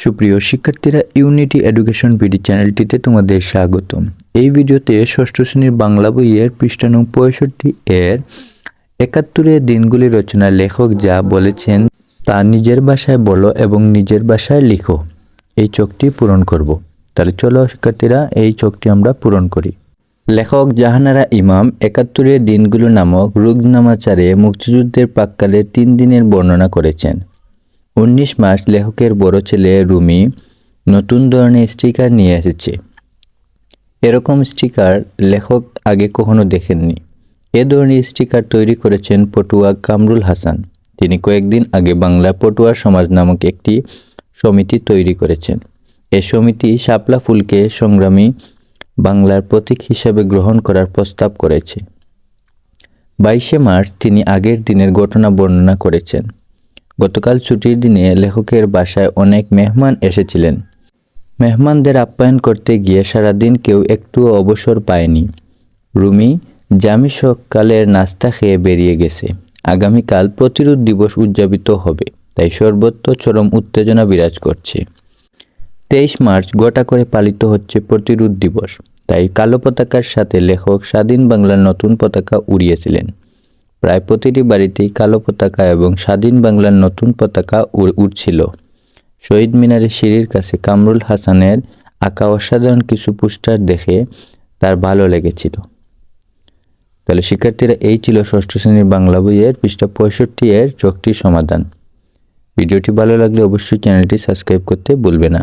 সুপ্রিয় শিক্ষার্থীরা unity education BD চ্যানেলটিতে তোমাদের স্বাগতম। এই ভিডিওতে ষষ্ঠ শ্রেণির বাংলা বইয়ের পৃষ্ঠা নং পঁয়ষট্টি এর একাত্তরের দিনগুলি রচনা লেখক যা বলেছেন, তা নিজের ভাষায় বলো এবং নিজের ভাষায় লিখো। এই চোখটি পূরণ করব। তাহলে চলো শিক্ষার্থীরা, এই চোখটি আমরা পূরণ করি। লেখক জাহানারা ইমাম একাত্তরের দিনগুলো নামক রুগনামাচারে মুক্তিযুদ্ধের প্রাককালে তিন দিনের বর্ণনা করেছেন। উনিশ মাস লেখকের বড় ছেলে রুমি নতুন ধরনের স্টিকার নিয়ে এসেছে। এরকম স্টিকার লেখক আগে কখনো দেখেননি। এ ধরনের স্টিকার তৈরি করেছেন পটুয়া কামরুল হাসান। তিনি কয়েকদিন আগে বাংলা পটুয়া সমাজ নামক একটি সমিতি তৈরি করেছেন। এ সমিতি শাপলা ফুলকে সংগ্রামী বাংলার প্রতীক হিসেবে গ্রহণ করার প্রস্তাব করেছে। বাইশে মার্চ তিনি আগের দিনের ঘটনা বর্ণনা করেছেন। গতকাল ছুটির দিনে লেখকের বাসায় অনেক মেহমান এসেছিলেন। মেহমানদের আপ্যায়ন করতে গিয়ে সারাদিন কেউ একটুও অবসর পায়নি। রুমি জামি সকালের নাস্তা খেয়ে বেরিয়ে গেছে। আগামীকাল প্রতিরোধ দিবস উদযাপিত হবে, তাই সর্বত্র চরম উত্তেজনা বিরাজ করছে। তেইশ মার্চ গোটা করে পালিত হচ্ছে প্রতিরোধ দিবস, তাই কালো পতাকার সাথে লেখক স্বাধীন বাংলার নতুন পতাকা উড়িয়েছিলেন। প্রায় প্রতিটি বাড়িতেই কালো পতাকা এবং স্বাধীন বাংলার নতুন পতাকা উড়ছিল। শহীদ মিনারের সিঁড়ির কাছে কামরুল হাসানের আঁকা অসাধারণ কিছু পোস্টার দেখে তার ভালো লেগেছিল। তাহলে শিক্ষার্থীরা এই ছিল ষষ্ঠ শ্রেণির বাংলা বইয়ের পৃষ্ঠা পঁয়ষট্টি এর চোখটির সমাধান। ভিডিওটি ভালো লাগলে অবশ্যই চ্যানেলটি সাবস্ক্রাইব করতে ভুলবে না।